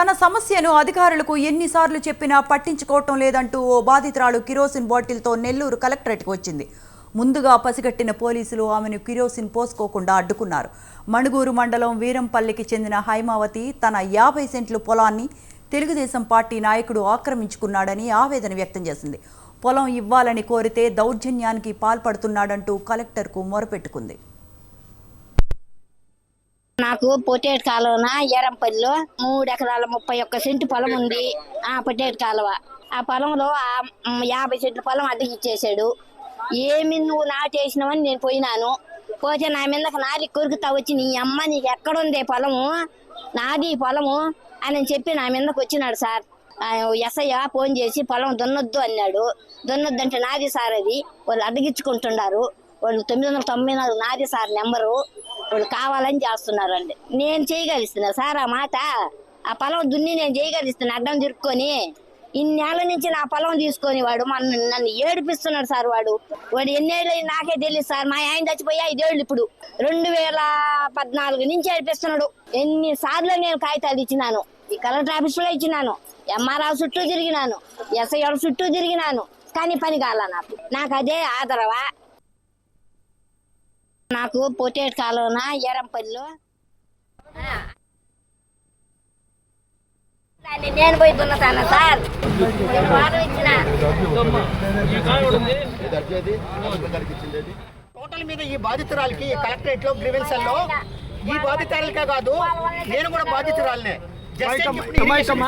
తన సమస్యను అధికారులకు ఎన్నిసార్లు చెప్పినా పట్టించుకోవటం లేదంటూ ఓ బాధితురాలు కిరోసిన్ బాటిల్తో నెల్లూరు కలెక్టరేట్కి వచ్చింది. ముందుగా పసిగట్టిన పోలీసులు ఆమెను కిరోసిన్ పోసుకోకుండా అడ్డుకున్నారు. మణుగూరు మండలం వీరంపల్లికి చెందిన హైమావతి తన యాభై సెంట్లు పొలాన్ని తెలుగుదేశం పార్టీ నాయకుడు ఆక్రమించుకున్నాడని ఆవేదన వ్యక్తం చేసింది. పొలం ఇవ్వాలని కోరితే దౌర్జన్యానికి పాల్పడుతున్నాడంటూ కలెక్టర్కు మొరపెట్టుకుంది. నాకు పొటేట్ కాలువన? ఎరంపల్లిలో మూడు ఎకరాల ముప్పై ఒక్క సెంటు పొలం ఉంది. ఆ పొట్టేటి కాలువ. ఆ పొలంలో ఆ యాభై సెంట్ల పొలం అద్దెకి ఇచ్చేసాడు. ఏమి నువ్వు నాటేసినావని నేను పోయినాను. పోతే నా మీదకి నారి కొరుకుతా వచ్చి నీ అమ్మ నీకు ఎక్కడుంది పొలము? నాది పొలము? అని చెప్పి నా మీదకి వచ్చినాడు సార్. ఆ ఎస్ఐ ఫోన్ చేసి పొలం దున్నొద్దు అన్నాడు. దున్నొద్దు అంటే నాది సార్ అది. వాళ్ళు అడ్డగించుకుంటున్నారు వాళ్ళు తొమ్మిది వందల తొంభై నాలుగు నాది సార్ నెంబరు. వాళ్ళు కావాలని చేస్తున్నారు అండి నేను చేయగలుస్తున్నా. సార్ ఆ మాట ఆ పొలం దున్ని నేను చేయగలుస్తున్నా. అడ్డం తిరుక్కొని ఇన్నేళ్ళ నుంచి నా పొలం తీసుకొని వాడు మన నన్ను ఏడిపిస్తున్నాడు సార్ వాడు. వాడు ఎన్నేళ్ళు నాకే తెలియదు సార్. మా ఆయన చచ్చిపోయా ఐదేళ్ళు ఇప్పుడు. రెండు వేల పద్నాలుగు నుంచి ఏడిపిస్తున్నాడు. ఎన్ని సార్లు నేను కాగితాలు ఇచ్చినాను. ఈ కలెక్టర్ ఆఫీస్లో ఇచ్చినాను. ఎంఆర్ఆర్ చుట్టూ తిరిగినాను. ఎస్ఐఆర్ చుట్టూ తిరిగినాను. కానీ పని కాల నాకు. నాకు అదే ఆదరవా? నాకు పొట్టేటి కాలువన ఏరంపల్లిలో? దాన్ని నేను పోయి దున్నతాను సార్? నేను వారం ఇచ్చిన. టోటల్ మీద ఈ బాధితురాలకి కలెక్టరేట్లో గ్రీవెన్సల్లో ఈ బాధితురాలకే కాదు నేను కూడా బాధితురాలనే. Just irrigation